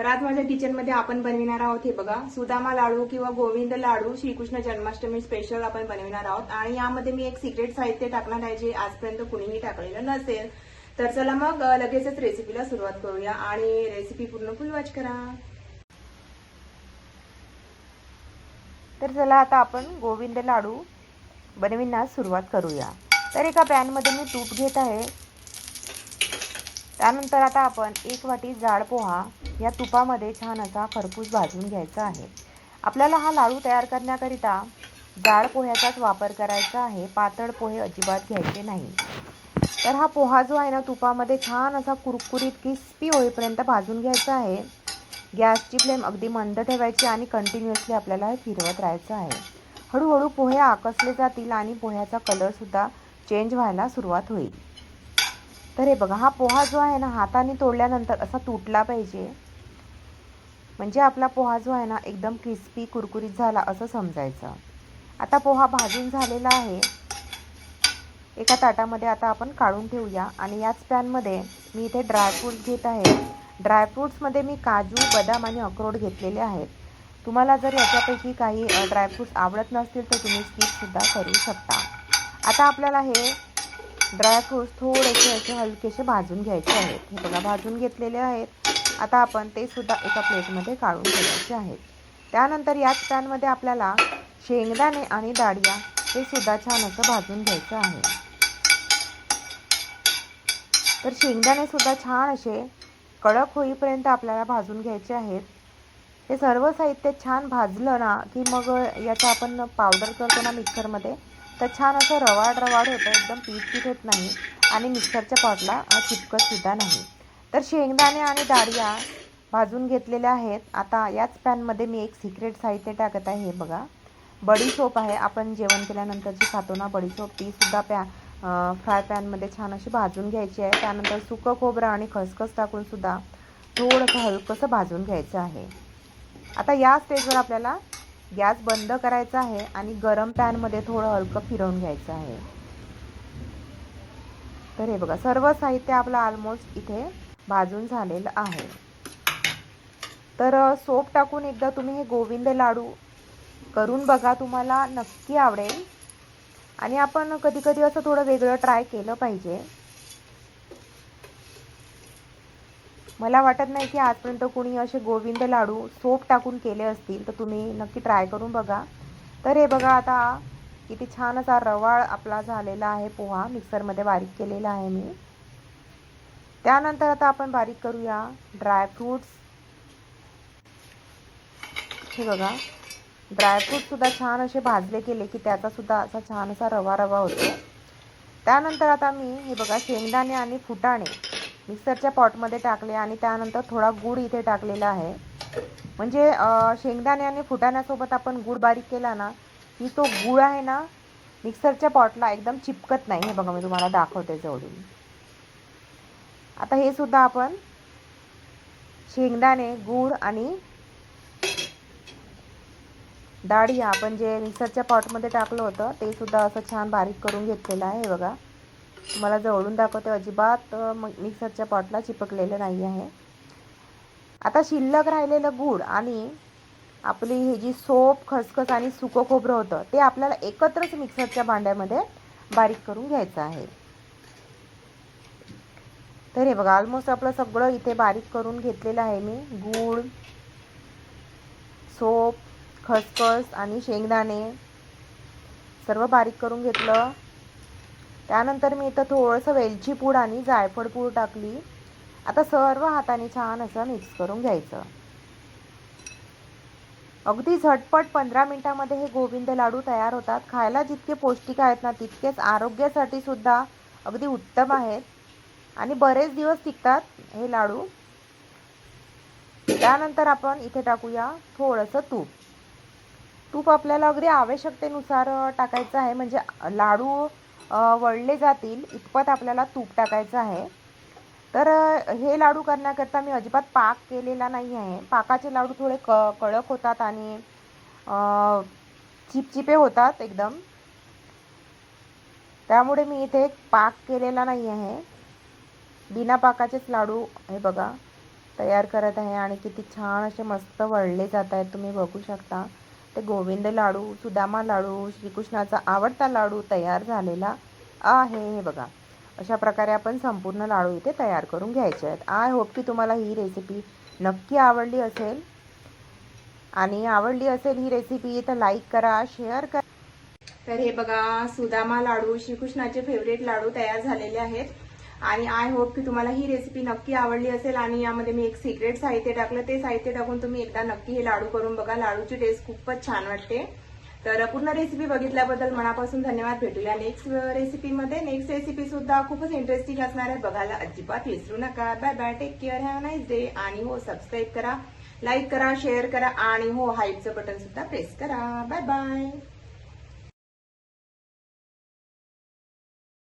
तर आज माझ्या किचनमध्ये आपण बनविणार आहोत हे बघा सुदामा लाडू किंवा गोविंद लाडू श्रीकृष्ण जन्माष्टमी स्पेशल आपण बनविणार आहोत. आणि यामध्ये मी एक सिक्रेट साहित्य टाकणार आहे जे आजपर्यंत कुणीही टाकलेलं नसेल. तर चला मग लगेचच रेसिपीला सुरुवात करूया आणि रेसिपी पूर्ण फुल वॉच करा. तर चला आता आपण गोविंद लाडू बनविण्यास सुरुवात करूया. तर एका पॅनमध्ये मी तूप घेत आहे. त्यानंतर आता आपण एक वाटी जाड पोहा या तुपामध्ये छान असा खरपूस भाजून घ्यायचा आहे. आपल्याला हा लाडू तयार करण्याकरिता जाड पोह्याचाच वापर करायचा आहे. पातळ पोहे अजिबात घ्यायचे नाही. तर हा पोहा जो आहे ना तुपामध्ये छान असा कुरकुरीत क्रिस्पी होईपर्यंत भाजून घ्यायचा आहे. गॅसची फ्लेम अगदी मंद ठेवायची आणि कंटिन्युअसली आपल्याला हे फिरवत राहायचं आहे. हळूहळू पोहे आकसले जातील आणि पोह्याचा कलरसुद्धा चेंज व्हायला सुरुवात होईल. तर हे बघा हा पोहा जो आहे ना हाताने तोडल्यानंतर असा तुटला पाहिजे. म्हणजे आपला पोहा जो आहे ना एकदम क्रिस्पी कुरकुरीत झाला असं समजायचं. आता पोहा भाजून झालेला आहे. एका ताटामध्ये आता आपण काढून ठेवूया आणि याच पॅनमध्ये मी इथे ड्रायफ्रूट्स घेत आहे. ड्रायफ्रूट्समध्ये मी काजू बदाम आणि अक्रोड घेतलेले आहेत. तुम्हाला जर याच्यापैकी काही ड्रायफ्रूट्स आवडत नसतील तर तुम्ही स्किपसुद्धा करू शकता. आता आपल्याला हे ड्रायफ्रूट्स थोडेसे असे हलकेसे भाजून घ्यायचे आहेत. हे बघा भाजून घेतलेले आहेत. आता आपण ते सुद्धा एका प्लेटमध्ये काढून ठेवायचे आहेत त्यानंतर याच पॅनमध्ये आपल्याला शेंगदाणे आणि डाळिया हे सुद्धा छान असं भाजून घ्यायचं आहे. तर शेंगदाणे सुद्धा छान असे कडक होईपर्यंत आपल्याला भाजून घ्यायचे आहेत. हे सर्व साहित्य छान भाजलं ना की मग याचं आपण पावडर करतो ना मिक्सरमध्ये तर छान असं रवाड रवाड होतं एकदम पीठ पीठ होत नाही आणि मिक्सरच्या पॉटला चिपकत सुद्धा नाही. तर शेंगदाणे आणि डाळिया भाजून घेतलेल्या आहेत. आता याच पॅनमध्ये मी एक सिक्रेट साहित्य टाकत आहे. हे बघा. बडीशोप आहे. आपण जेवण केल्यानंतर जी खातो ना बडीशोप तीसुद्धा पॅ फ्राय पॅनमध्ये छान अशी भाजून घ्यायची आहे. त्यानंतर सुकं खोबरं आणि खसखस टाकूनसुद्धा थोडंसं हलकंसं भाजून घ्यायचं आहे. आता या स्टेजवर आपल्याला गॅस बंद करायचा आहे आणि गरम पॅनमध्ये थोडं हलकं फिरवून घ्यायचं आहे. तर हे बघा सर्व साहित्य आपलं ऑलमोस्ट इथे भाजून झालेलं आहे. तर सोप टाकून एकदा तुम्ही हे गोविंद लाडू करून बघा तुम्हाला नक्की आवडेल. आणि आपण कधी कधी असं थोडं वेगळं ट्राय केलं पाहिजे. मला वाटत नाही की आजपर्यंत कोणी असे गोविंद लाडू सोप टाकून केले असतील तर तुम्ही नक्की ट्राय करून बघा. तर हे बघा आता किती छान असा रवाळ आपला झालेला आहे पोहा. मिक्सरमध्ये बारीक केलेला आहे मी. त्यानंतर आता आपण बारीक करूया ड्रायफ्रूट्स हे बघा ड्रायफ्रूटसुद्धा छान असे भाजले गेले की त्याचासुद्धा असा छान असा रवा रवा होतो. त्यानंतर आता मी हे बघा शेंगदाणे आणि फुटाणे मिक्सरच्या पॉटमध्ये टाकले आणि त्यानंतर थोडा गूळ इथे टाकलेला आहे. म्हणजे शेंगदाणे आणि फुटाण्यासोबत आपण गूळ बारीक केला ना की तो गूळ आहे ना मिक्सरच्या पॉटला एकदम चिपकत नाही. हे बघा मी तुम्हाला दाखवते जवळून. आता हे सुद्धा आपण शेंगदाणे गूळ आणि डाळी आपण जे मिक्सरच्या पॉटमध्ये टाकलं होतं ते सुद्धा असं छान बारीक करून घेतलेलं आहे. बघा तुम्हाला जवळून दाखवते अजिबात मिक्सरच्या पॉटला चिपकलेलं नाही आहे. आता शिल्लक राहिलेलं गूळ आणि आपली ही जी सोप खसखस आणि सुकं खोबरं होतं ते आपल्याला एकत्रच मिक्सरच्या भांड्यामध्ये बारीक करून घ्यायचं आहे. तर हे बघा ऑलमोस्ट आपलं सगळं इथे बारीक करून घेतलेलं आहे मी. गूळ सोप खसखस आणि शेंगदाणे सर्व बारीक करून घेतलं. त्यानंतर मी इथं थोडंसं वेलची पूड आणि जायफळ पूड टाकली. आता सर्व हाताने छान असं मिक्स करून घ्यायचं. अगदी झटपट पंधरा मिनटामध्ये हे गोविंद लाडू तयार होतात. खायला जितके पौष्टिक आहेत ना तितकेच आरोग्यासाठी सुद्धा अगदी उत्तम आहेत. आणि बरेच दिवस टिकतात हे लाडू. त्यानंतर आपण इथे टाकूया थोडंसं तूप. तूप आपल्याला अगदी आवश्यकतेनुसार टाकायचं आहे. म्हणजे लाडू वळले जातील इतपत आपल्याला तूप टाकायचं आहे. तर हे लाडू करण्याकरता मी अजिबात पाक केलेला नाही आहे. पाकाचे लाडू थोडे क कडक होतात आणि चिपचिपे होतात एकदम. त्यामुळे मी इथे पाक केलेला नाही आहे. बिना पाकाचेच लाडू हे बघा तयार करत आहे आणि किती छान असे मस्त वळले जात आहेत. तुम्ही बघू शकता. ते गोविंद लाडू सुदामा लाडू श्रीकृष्णाचा आवडता लाडू तयार झालेला आहे. हे बघा अशा प्रकारे आपण संपूर्ण लाडू इथे तयार करून घ्यायचे आहेत. आय होप की तुम्हाला ही रेसिपी नक्की आवडली असेल. आणि आवडली असेल ही रेसिपी तर लाईक करा शेअर करा. तर हे बघा सुदामा लाडू श्रीकृष्णाचे फेवरेट लाडू तयार झालेले आहेत. आणि आय होप की तुम्हाला ही रेसिपी नक्की आवडली असेल आणि यामध्ये मी एक सिक्रेट साहित्य टाकलं. ते साहित्य टाकून तुम्ही एकदा नक्की हे लाडू करून बघा. लाडूची टेस्ट खूपच छान वाटते. तर पूर्ण रेसिपी बघितल्याबद्दल मनापासून धन्यवाद. भेटूया नेक्स्ट रेसिपीमध्ये नेक्स्ट रेसिपी सुद्धा खूपच इंटरेस्टिंग असणार आहे. बघायला अजिबात विसरू नका. Bye bye take care have nice day आणि हो सबस्क्राईब करा. लाईक करा शेअर करा. आणि हो हाईपचं बटन सुद्धा प्रेस करा. Bye bye